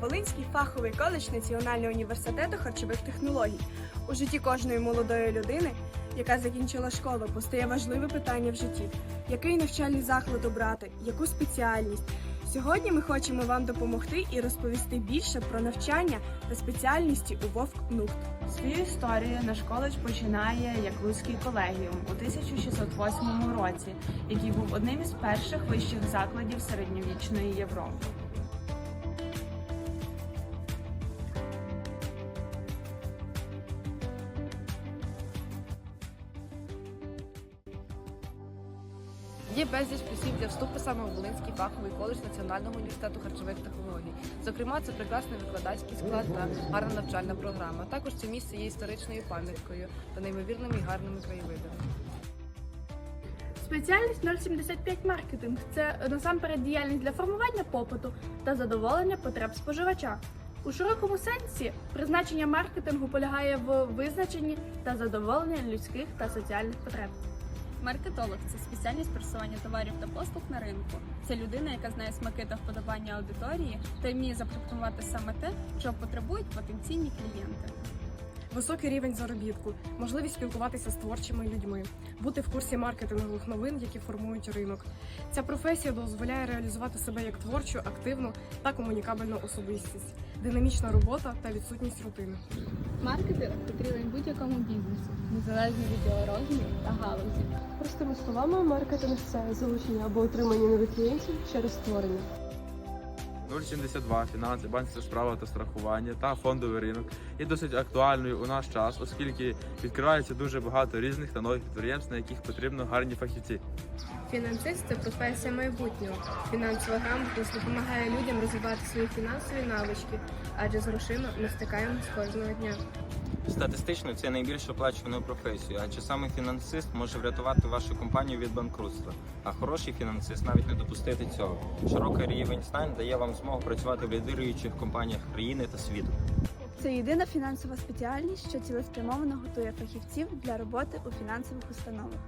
Волинський фаховий коледж Національного університету харчових технологій. У житті кожної молодої людини, яка закінчила школу, постає важливе питання в житті: який навчальний заклад обрати, яку спеціальність. Сьогодні ми хочемо вам допомогти і розповісти більше про навчання та спеціальності у Вовк НУКТ. Свою історію наш коледж починає як Луцький колегіум у 1608 році, який був одним із перших вищих закладів середньовічної Європи. Є безліч плюсів для вступу саме в Волинський фаховий коледж Національного університету харчових технологій. Зокрема, це прекрасний викладацький склад та гарна навчальна програма. Також це місце є історичною пам'яткою та неймовірними і гарними краєвидами. Спеціальність 075 маркетинг це насамперед діяльність для формування попиту та задоволення потреб споживача. У широкому сенсі призначення маркетингу полягає в визначенні та задоволенні людських та соціальних потреб. Маркетолог це спеціальність просування товарів та послуг на ринку. Це людина, яка знає смаки та вподобання аудиторії та вміє запропонувати саме те, що потребують потенційні клієнти. Високий рівень заробітку, можливість спілкуватися з творчими людьми, бути в курсі маркетингових новин, які формують ринок. Ця професія дозволяє реалізувати себе як творчу, активну та комунікабельну особистість, динамічна робота та відсутність рутини. Маркетинг потрібен будь-якому бізнесу, незалежно від його розміру та галузі. Простими словами, маркетинг це залучення або отримання нових клієнтів через створення. 072 фінанси, банківська справа та страхування та фондовий ринок є досить актуальною у наш час, оскільки відкривається дуже багато різних та нових підприємств, на яких потрібно гарні фахівці. Фінансист це професія майбутнього. Фінансова грамотність допомагає людям розвивати свої фінансові навички, адже з грошима ми стикаємось кожного дня. Статистично це найбільш оплачувана професія, адже саме фінансист може врятувати вашу компанію від банкрутства. А хороший фінансист навіть не допустити цього. Широкий рівень знань дає вам змогу працювати в лідируючих компаніях країни та світу. Це єдина фінансова спеціальність, що цілеспрямовано готує фахівців для роботи у фінансових установах.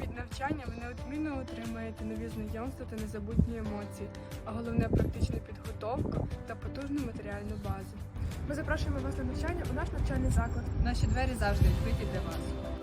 Під навчання ви неодмінно отримаєте нові знайомства та незабутні емоції, а головне практичну підготовку та потужну матеріальну базу. Ми запрошуємо вас на навчання у наш навчальний заклад. Наші двері завжди відкриті для вас.